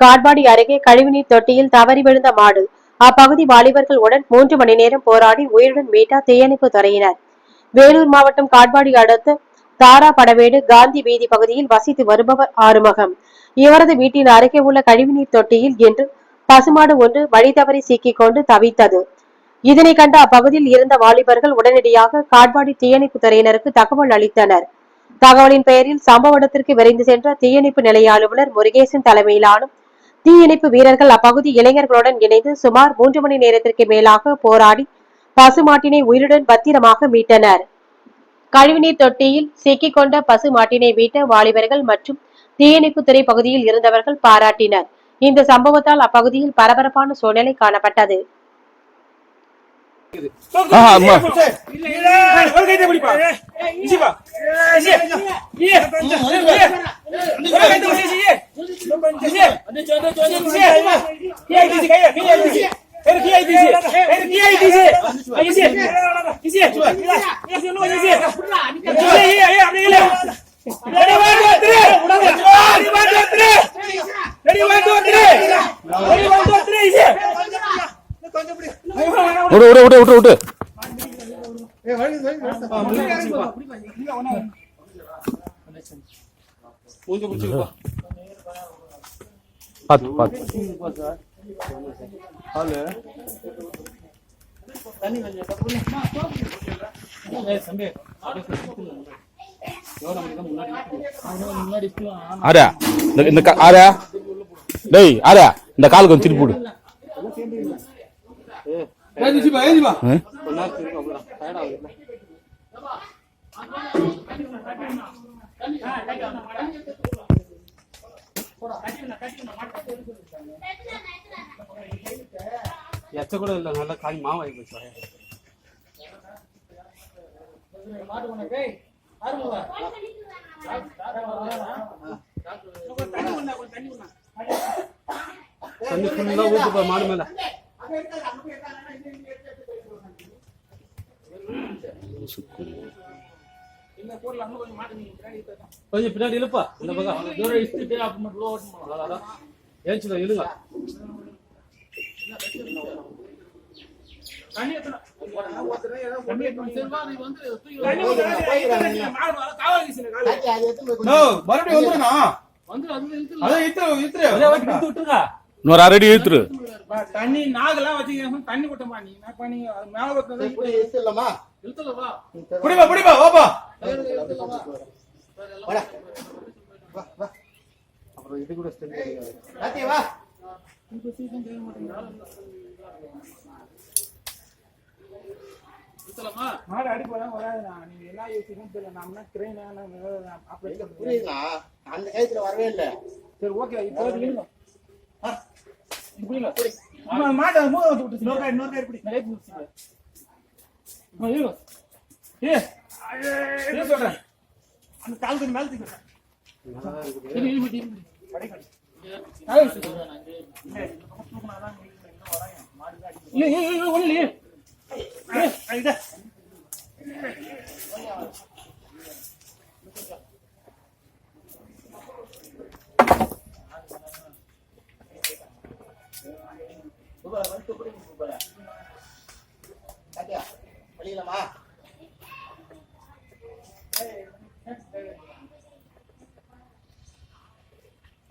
காட்பாடி அருகே கழிவுநீர் தொட்டியில் தவறி விழுந்த மாடு. அப்பகுதி வாலிபர்கள் உடன் மூன்று மணி நேரம் போராடி உயிருடன் மீட்டார் தீயணைப்பு துறையினர். வேலூர் மாவட்டம் காட்பாடி அடுத்து தாரா படவேடு காந்தி வீதி பகுதியில் வசித்து வருபவர் ஆறுமுகம். இவரது வீட்டின் அருகே உள்ள கழிவுநீர் தொட்டியில் இன்று பசுமாடு ஒன்று வழி தவறி சிக்கிக் கொண்டு தவித்தது. இதனை கண்ட அப்பகுதியில் இருந்த வாலிபர்கள் உடனடியாக காட்பாடி தீயணைப்பு துறையினருக்கு தகவல் அளித்தனர். தகவலின் பெயரில் சம்பவ இடத்திற்கு விரைந்து சென்ற தீயணைப்பு நிலைய அலுவலர் முருகேசன் தலைமையிலான தீயணைப்பு வீரர்கள் அப்பகுதி இளைஞர்களுடன் இணைந்து சுமார் மூன்று மணி நேரத்திற்கு மேலாக போராடி பசுமாட்டினை உயிருடன் பத்திரமாக மீட்டனர் கழிவுநீர் தொட்டியில் சிக்கிக் கொண்ட பசு மாட்டினை மீட்ட வாலிபர்கள் மற்றும் தீயணைப்புத்துறை பகுதியில் இருந்தவர்கள் பாராட்டினர் இந்த சம்பவத்தால் அப்பகுதியில் பரபரப்பான சூழ்நிலை காணப்பட்டது ஆ, அம்மா. ஒரு கைத்தை பிடிப்பா இசி பா இசி பிடி விடு பாத்து பாத்து ஆரா இந்த ஆரா டேய் ஆரா இந்த கால் கொஞ்சம் திருப்பி விடு ஆ? எச்ச கூட இல்லை நல்லா காய் மாவாய் போச்சு. தண்ணி ஃபுல்லா ஊத்துப்பா மாடு மேல. கொஞ்சம் பின்னாடி இழுப்பா. இந்த பக்கம். தூரம் இழுத்துட்டு இழுங்க அதான் இத்துரு இன்னொரு அரை அடி இழுத்துரு. தண்ணி நாகெல்லாம் வச்சுக்கிறேன் தண்ணி கொட்டமா நீ? என்ன பண்ணி அது மேல குடிப்பா குடிப்பா ஓப்பா அப்புறம் இது கூட ஸ்டெண்ட் மாடு அடிப்பு வராம வராதுண்ணா நீங்க என்ன யோசிக்கணும் தெரியல. நான் என்ன கிரெயின் ஆப்ரேட் புரியுதுண்ணா அந்த காலத்துல வரவே இல்லை. சரி ஓகே இப்போ ஆமா மாட்டை மூணு வந்து விட்டு இன்னொரு காய் இன்னொரு காய் பிடி நிறைய பிடிச்சி இழுங்க ஏ என்ன சொல்றேன். அந்த காலுக்கு மேல ஒண்ணு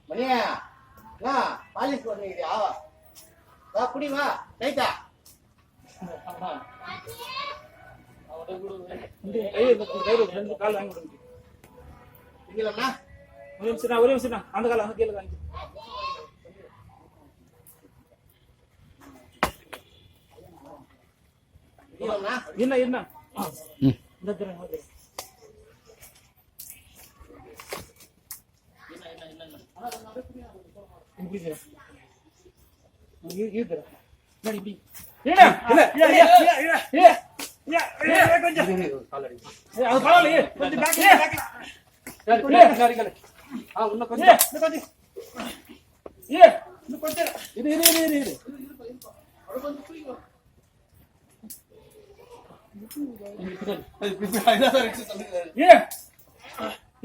மணியா என்ன பாலிஷ் பண்ணிக்கிறியா? வா குடி வா ரைட்டா? ஒரு நிமிஷம் ஒரு நிமிஷம் அந்த கால அந்த கீழே குடிக்கலாம்னா என்ன என்ன. இந்த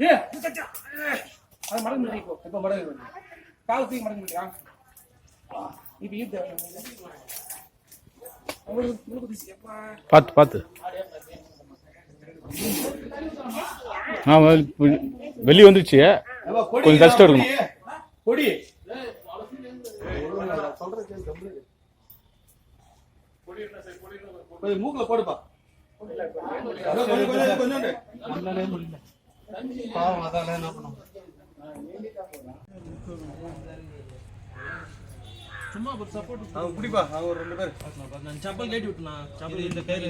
ஏ கொஞ்சம் அது மறந்து இப்போ மடங்கு கால் தூக்கி மடங்க முடியா இப்ப பார்த்து பார்த்து. ஆ வெளியே வந்துருச்சு. கொஞ்சம் கஷ்டம் இருக்கணும் கொடி? மூக்குல போடுப்பா. கொஞ்சம் கொஞ்சம் கொஞ்சோண்டு சும்மா ஒரு சப்போர்ட் குடிப்பா. ஒரு ரெண்டு பேர். நான் சப்பல் கட்டி விட்டுனா சப்பல் இந்த கயிறு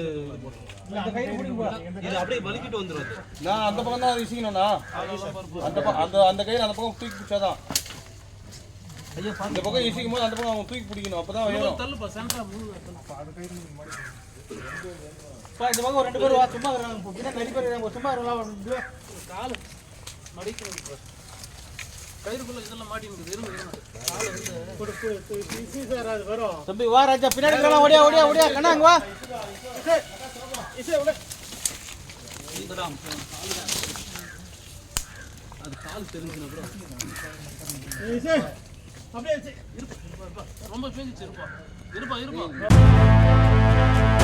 இந்த கையில பிடிப்பா இது அப்படியே வலிக்கிட்டு வந்துரும். அது. நான் அந்த பக்கம் தான் வீசிக்கணும்ண்ணா. அந்த பக்கம் அந்த அந்த கையில அந்த பக்கம் தூக்கி பிடிச்சாதான். ஐயோ இந்த பக்கம் வீசிக்கும் போது அந்த பக்கம் அவங்க தூக்கி பிடிக்கணும். அப்பதான் ஏறும் தள்ளுப்பா சென்டரா முழு பா, இந்த பக்கம் ஒரு ரெண்டு பேர் வா சும்மா பேர் இருக்காங்க. சும்மா இருக்கலாம் காலு மடிக்க கயிறுக்குள்ள இதெல்லாம் மாட்டின்னு இருங்க இருங்க. தம்பி வா ராஜா பின்னாடி ஓடியா ஓடியா ஓடியா கண்ணா அங்க வா. அது கால் தெரிஞ்சுன இருப்பா, இருப்பா. ரொம்ப பேசிச்சு இருப்பா இருப்பா இருப்பா